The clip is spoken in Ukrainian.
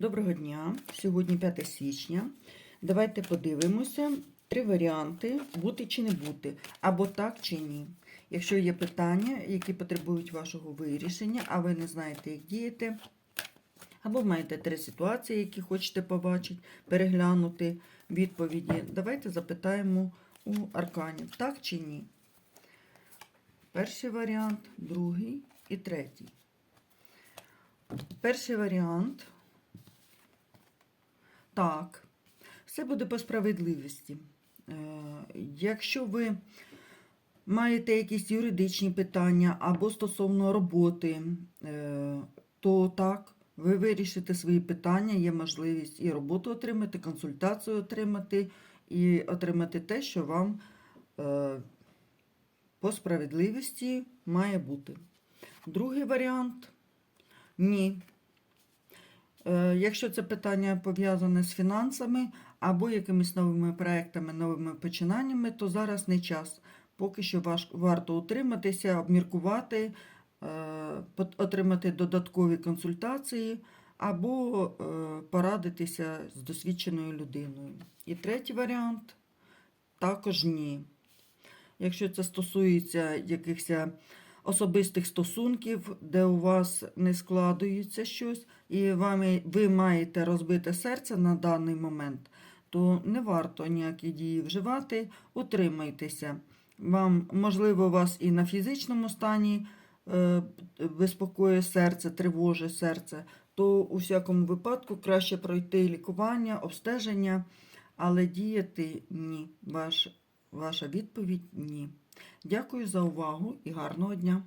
Доброго дня! Сьогодні 5 січня. Давайте подивимося три варіанти бути чи не бути, або так чи ні. Якщо є питання, які потребують вашого вирішення, а ви не знаєте, як діяти, або маєте три ситуації, які хочете побачити, переглянути відповіді, давайте запитаємо у арканів, так чи ні. Перший варіант, другий і третій. Перший варіант. Так, все буде по справедливості. Е, Якщо ви маєте якісь юридичні питання або стосовно роботи, е, то так, ви вирішите свої питання, є можливість і роботу отримати, консультацію отримати, і отримати те, що вам е, по справедливості має бути. Другий варіант ні. Е, Якщо це питання пов'язане з фінансами або якимись новими проектами, новими починаннями, то зараз не час. Поки що варто утриматися, обміркувати, е, отримати додаткові консультації або е, порадитися з досвідченою людиною. І третій варіант також ні. Якщо це стосується якихось особистих стосунків, де у вас не складується щось, і вами, ви маєте розбите серце на даний момент, то не варто ніякі дії вживати, утримайтеся. Вам, можливо, вас і на фізичному стані е, безпокоює серце, тривожить серце, то у всякому випадку краще пройти лікування, обстеження, але діяти ні. Ваш, ваша відповідь ні. Дякую за увагу і гарного дня!